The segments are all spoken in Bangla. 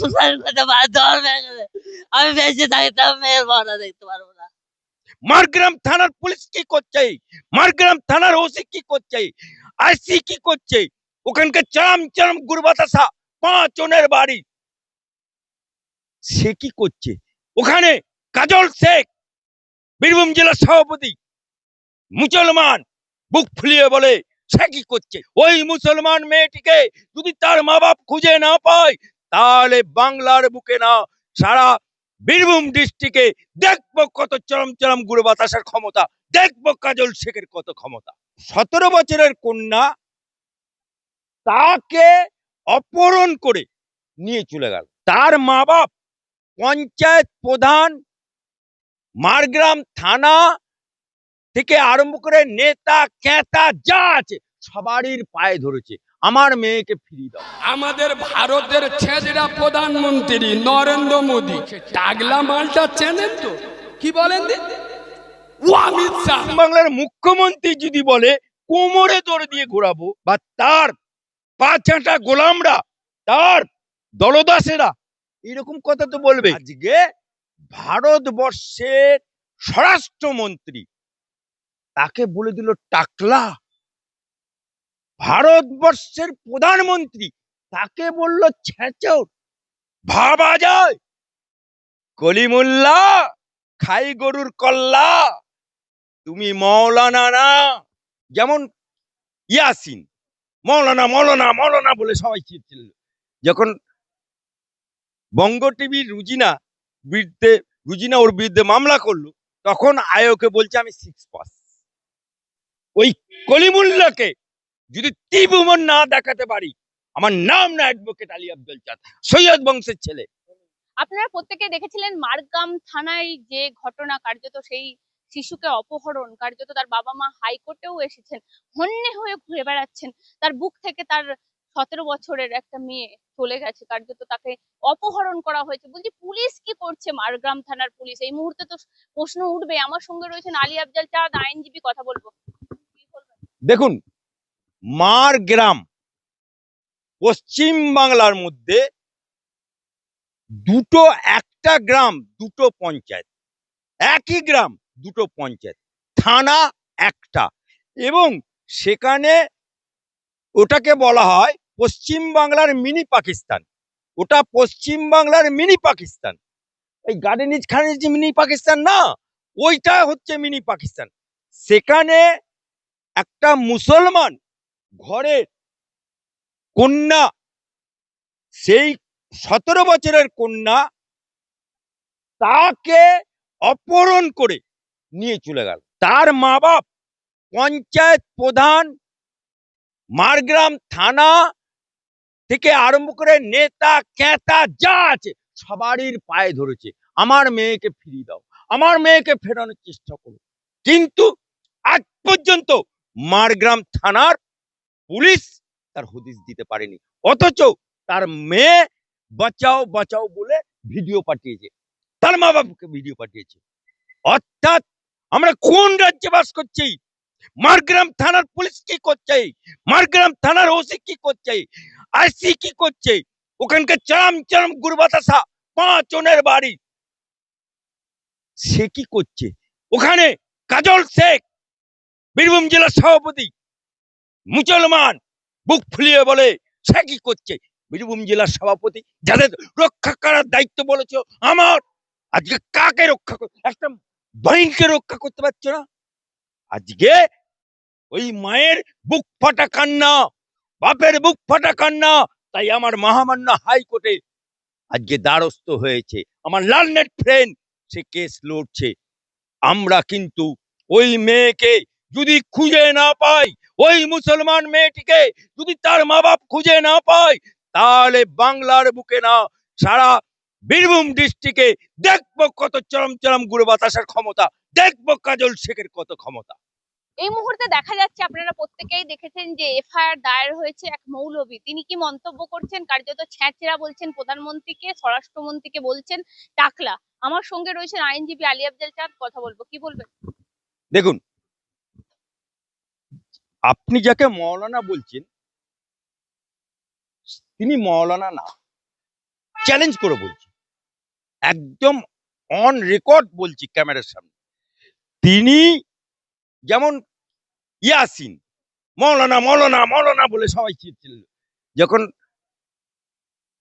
সুসাইড করতে আমি বেঁচে থাকি মেয়ের দেখতে পারব না। মারগ্রাম থানার পুলিশ কি করছে? মারগ্রাম থানার ওসি কি করছে? আইসি কি করছে? ওখানকার চাম চাম গুরবাতাসা, পাঁচ বাড়ি। সে কি করছে? ওখানে কাজল শেখ, বীরভূম জেলার সভাপতি, মুসলমান, বুক ফুলিয়ে বলে, সে কি করছে? ওই মুসলমান মেয়েটিকে যদি তার মা বাপ খুঁজে না পায় তাহলে বাংলার বুকে না, সারা বীরভূম ডিস্ট্রিক্টে দেখব কত চরম চরম গুড় বাতাসের ক্ষমতা, দেখব কাজল শেখের কত ক্ষমতা। সতেরো বছরের কন্যা তাকে অপহরণ করে নিয়ে চলে গেল। তার মা বাপ পঞ্চায়েত প্রধান, মারগ্রাম থানা থেকে আরম্ভ করে নেতা ক্যাতা যা আছে সবারই পায়ে ধরেছে। আমার মেয়েকে ফিরিয়ে দাও। আমাদের ভারতের ছেলেরা প্রধানমন্ত্রী নরেন্দ্র মোদী টাগলা মালটা চেনেন তো? কি বলেন ও অমিত শাহ। বাংলার মুখ্যমন্ত্রী যদি বলে কোমরে দৌড় দিয়ে ঘোরাবো বা তার পাঁচাটা গোলামরা তার দলদাসেরা এরকম কথা তো বলবে। আজকে ভারতবর্ষের স্বরাষ্ট্রমন্ত্রী তাকে বলে দিল টাকলা। ভারতবর্ষের প্রধানমন্ত্রী তাকে বলল ছেঁচর। ভাবা যায়। কলিমুল্লা, খাই গরুর কল্লা, তুমি মৌলানা না, যেমন ইয়াসিন। মৌলানা মৌলানা মৌলানা বলে সবাই চিনছিল। যখন বঙ্গ টিভির রুজিনা বিরুদ্ধে, রুজিনা ওর বিরুদ্ধে মামলা করল, তখন আয়োকে বলছে আমি সিক্স পাস ওই কলিমুল্লাকে যদি ত্রিভুবন না দেখাতে পারি আমার নাম না অ্যাডভোকেট আলী আব্দুল চাঁদ সৈয়দ বংশের ছেলে। আপনারা প্রত্যেকে দেখেছিলেন মারগাম থানায় যে ঘটনা কার্যত সেই শিশুকে অপহরণ কার্যত তার বাবা মা হাইকোর্টেও এসেছেন হন্যে হয়ে ঘুরে বেড়াচ্ছেন। তার বুক থেকে তার সতেরো বছরের একটা মেয়ে চলে গেছে কার্যত তাকে অপহরণ করা হয়েছে। বলছি পুলিশ কি করছে মারগ্রাম থানার পুলিশ? এই মুহূর্তে তো প্রশ্ন উঠবে আমার সঙ্গে রয়েছেন আলী আফজাল চাঁদ আইনজীবী কথা বলব। দেখুন মার গ্রাম। পশ্চিম বাংলার মধ্যে দুটো একটা গ্রাম, দুটো পঞ্চায়েত। একই গ্রাম, দুটো পঞ্চায়েত। থানা একটা। এবং সেখানে ওটাকে বলা হয় পশ্চিম বাংলার মিনি পাকিস্তান। ওটা পশ্চিম বাংলার মিনি পাকিস্তান। এই গার্ডেনিজ খানিজ মিনি পাকিস্তান না, ওইটা হচ্ছে মিনি পাকিস্তান। সেখানে একটা মুসলমান ঘরের কন্যা, সেই সতেরো বছরের কন্যা তাকে অপহরণ করে নিয়ে চলে গেল। তার মা বাপ পঞ্চায়েত প্রধান, মারগ্রাম থানা থেকে আরম্ভ করে নেতা ক্যাতা যা আছে সবারই পায়ে ধরেছে। আমার মেয়েকে ফিরিয়ে দাও, আমার মেয়েকে ফেরানোর চেষ্টা করো। কিন্তু আজ পর্যন্ত মারগ্রাম থানার পুলিশ তার হদিস দিতে পারেনি। অথচ তার মেয়ে বাঁচাও বাঁচাও বলে ভিডিও পাঠিয়েছে। তার মা বাবাকে ভিডিও পাঠিয়েছে। অর্থাৎ আমরা কোন রাজ্যে বাস করছি? মারগ্রাম থানার পুলিশ কি করছে? মারগ্রাম থানার ওসি কি করছে? আইসি কি করছে? ওখানকার চরম চরম গুরবাতাসা পাঁচ জনের বাড়ি। সে কি করছে? ওখানে কাজল শেখ, বীরভূম জেলার সভাপতি মুসলমান বুক ফুলিয়ে বলে, সে কি করছে? বীরভূম জেলার সভাপতি যাদের রক্ষা করার দায়িত্ব বলেছ, আমার আজকে কাকে রক্ষা একটা বাহিনীকে রক্ষা করতে পারছ না। আজকে ওই মায়ের বুক ফাটা কান্না, বাপের বুক ফাটা কান্না, তাই আমার মহামান্য হাইকোর্টে আজকে দ্বারস্থ হয়েছে। আমার লালনেট ফ্রেন্ড, সে কেস লড়ছে। আমরা কিন্তু ওই মেয়েকে যদি খুঁজে না পাই ওই মুসলমান মেয়েটিকে যদি তার মা বাপ খুঁজে না পায় তাহলে বাংলার বুকে না সারা বীরভূম ডিস্ট্রিক্টে দেখব কত চরম চরম গুড় বাতাসের ক্ষমতা দেখব কাজল শেখের কত ক্ষমতা। এই মুহূর্তে দেখা যাচ্ছে আপনারা প্রত্যেকেই দেখেছেন যে এফআইআর দায়ের হয়েছে এক মৌলবী। তিনি কি মন্তব্য করছেন? কার্যত ছ্যাঁচেরা বলছেন প্রধানমন্ত্রীকে স্বরাষ্ট্রমন্ত্রীকে বলছেন টাকলা। আমার সঙ্গে রয়েছেন আইনজীবী আলী আফজাল চাঁদ কথা বলব। কি বলবেন? দেখুন আপনি যাকে মৌলানা বলছেন, তিনি মৌলানা না। চ্যালেঞ্জ করে বলছি। একদম অন রেকর্ড বলছি ক্যামেরার সামনে। তিনি যেমন ইয়াসিন, মৌলানা মৌলানা মৌলানা বলে সবাই চিনছিল। যখন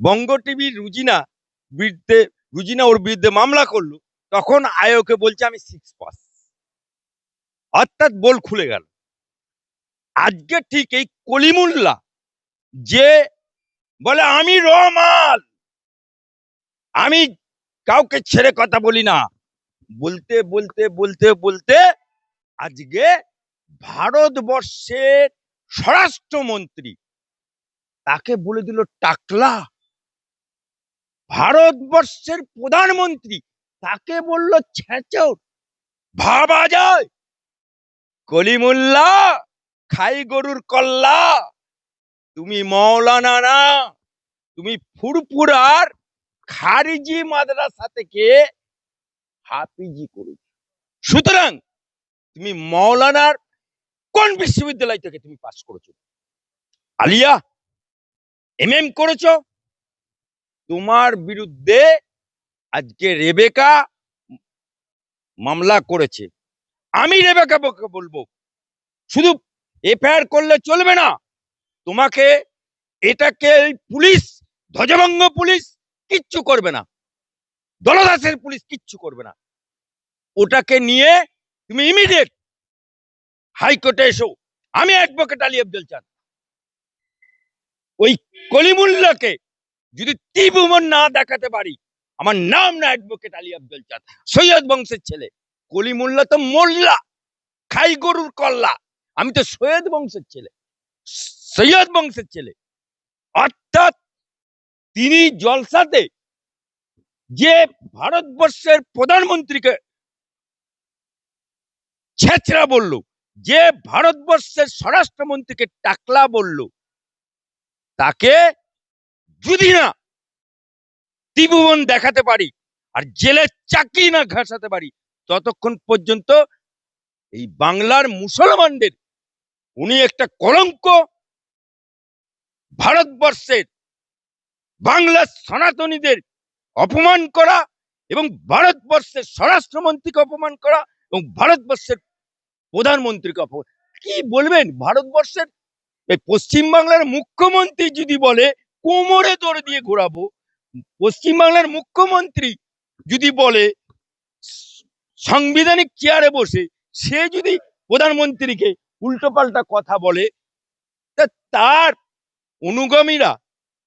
বঙ্গ টিভির রুজিনা বিরুদ্ধে, রুজিনা ওর বিরুদ্ধে মামলা করল, তখন আয়োকে বলছে আমি সিক্স পাস অর্থাৎ বল খুলে গেল। আজকে ঠিক এই কলিমুল্লা যে বলে, আমি রহমান আমি কাউকে ছেড়ে কথা বলি না। বলতে বলতে বলতে বলতে আজকে ভারতবর্ষের স্বরাষ্ট্রমন্ত্রী তাকে বলে দিল টাকলা। ভারতবর্ষের প্রধানমন্ত্রী তাকে বলল ছেচর। ভাবা যায়, কলিমুল্লা খাই গরুর কল্লা। তুমি মৌলানা না, তুমি ফুরপুরার খারিজি মাদ্রাসা থেকে হাফিজি করেছ। সুতরাং তুমি মৌলানার কোন বিশ্ববিদ্যালয় থেকে তুমি পাস করেছ? আলিয়া এম এম করেছ? তোমার বিরুদ্ধে আজকে রেবেকা মামলা করেছে। আমি রেবেকা বলব, শুধু এফআইআর করলে চলবে না। তোমাকে এটাকে পুলিশ, ধ্বজভঙ্গ পুলিশ কিচ্ছু করবে না। দলদাসের পুলিশ কিচ্ছু করবে না। ওটাকে নিয়ে তুমি ইমিডিয়েট হাইকোর্টে এসো। আমি অ্যাডভোকেট আলী আব্দুল চান ওই কলিমুল্লাকে যদি ত্রিভুবন না দেখাতে পারি, আমার নাম না অ্যাডভোকেট আলী আব্দুল চাঁদ। সৈয়দ বংশের ছেলে। কলিমুল্লা তো মোল্লা, খাই গরুর কল্লা। আমি তো সৈয়দ বংশের ছেলে। সৈয়দ বংশের ছেলে। অর্থাৎ তিনি জলসাতে যে ভারতবর্ষের প্রধানমন্ত্রীকে ছেচরা বলল, যে ভারতবর্ষের স্বরাষ্ট্রমন্ত্রীকে টাকলা বলল, তাকে যদি না ত্রিভুবন দেখাতে পারি আর জেলের চাকরি না ঘাসাতে পারি, ততক্ষণ পর্যন্ত এই বাংলার মুসলমানদের উনি একটা কলঙ্ক ভারতবর্ষের বাংলার সনাতনীদের অপমান করা এবং ভারতবর্ষের স্বরাষ্ট্রমন্ত্রীকে অপমান করা এবং ভারতবর্ষের প্রধানমন্ত্রীকে অপমান কি বলবেন? ভারতবর্ষের এই পশ্চিমবাংলার মুখ্যমন্ত্রী যদি বলে, কোমরে দৌড় দিয়ে ঘোরাবো, পশ্চিমবাংলার মুখ্যমন্ত্রী যদি বলে, সাংবিধানিক চেয়ারে বসে, সে যদি প্রধানমন্ত্রীকে উল্টোপাল্টা কথা বলে তার অনুগামীরা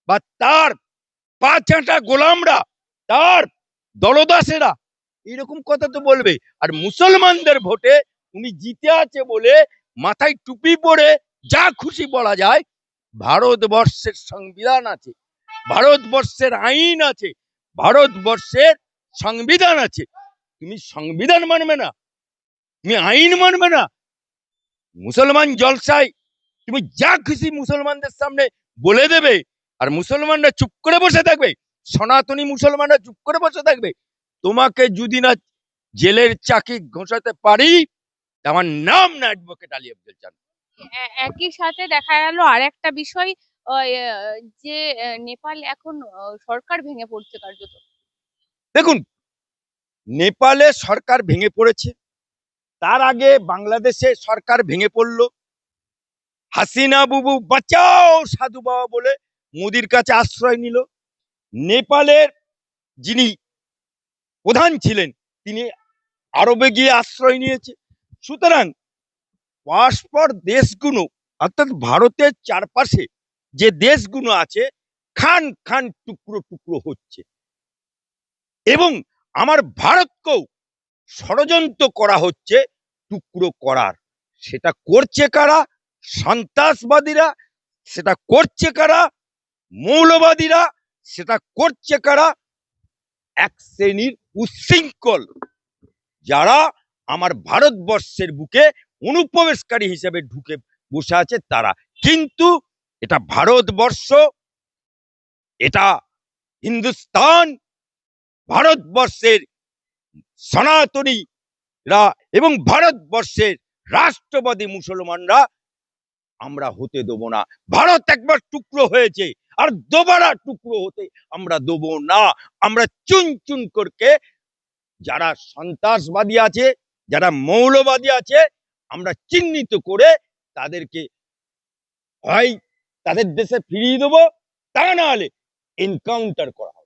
বা তার পা চাঁটা গোলামরা, তার দলদাসেরা এরকম কথা তো বলবে। আর মুসলমানদের ভোটে উনি জিতে আছে বলে মাথায় টুপি পরে যা খুশি বলা যায়, ভারতবর্ষের সংবিধান আছে, ভারতবর্ষের আইন আছে, ভারতবর্ষের সংবিধান আছে। তুমি সংবিধান মানবে না, তুমি আইন মানবে না মুসলমান জলসায় তুমি যা খুশি মুসলমানদের সামনে বলে দেবে আর মুসলমানরা চুপ করে বসে থাকবে সনাতনী মুসলমানরা চুপ করে বসে থাকবে তোমাকে যদি না জেলের চাকি ঘোষাতে পারি আমার নাম না অ্যাডভোকেট আলী আব্দুল চান। একই সাথে দেখা গেল আর একটা বিষয় যে নেপাল এখন সরকার ভেঙে পড়ছে কার্যত। দেখুন নেপালে সরকার ভেঙে পড়েছে তার আগে বাংলাদেশে সরকার ভেঙে পড়ল। হাসিনা বুবু, বাঁচাও সাধু বাবা বলে মোদির কাছে আশ্রয় নিল। নেপালের যিনি প্রধান ছিলেন, তিনি আরবে গিয়ে আশ্রয় নিয়েছে। সুতরাং পরস্পর দেশগুলো, অর্থাৎ ভারতের চারপাশে যে দেশগুলো আছে, খান খান টুকরো টুকরো হচ্ছে। এবং আমার ভারতকেও ষড়যন্ত্র করা হচ্ছে টুকরো করার। সেটা করছে কারা? সন্ত্রাসবাদীরা। সেটা করছে কারা? মৌলবাদীরা। সেটা করছে কারা? এক শ্রেণির উচ্ছৃঙ্খল যারা আমার ভারতবর্ষের বুকে অনুপ্রবেশকারী হিসেবে ঢুকে বসে আছে তারা। কিন্তু এটা ভারতবর্ষ, এটা হিন্দুস্তান, ভারতবর্ষের সনাতনীরা এবং ভারতবর্ষের রাষ্ট্রবাদী মুসলমানরা আমরা হতে দেবো না ভারত একবার টুকরো হয়েছে আর দোবারা টুকরো হতে আমরা দেবো না আমরা চুন চুন করকে যারা সন্ত্রাসবাদী আছে, যারা মৌলবাদী আছে, আমরা চিহ্নিত করে তাদেরকে হয়, তাদের দেশে ফিরিয়ে দেবো তা না হলে এনকাউন্টার করা।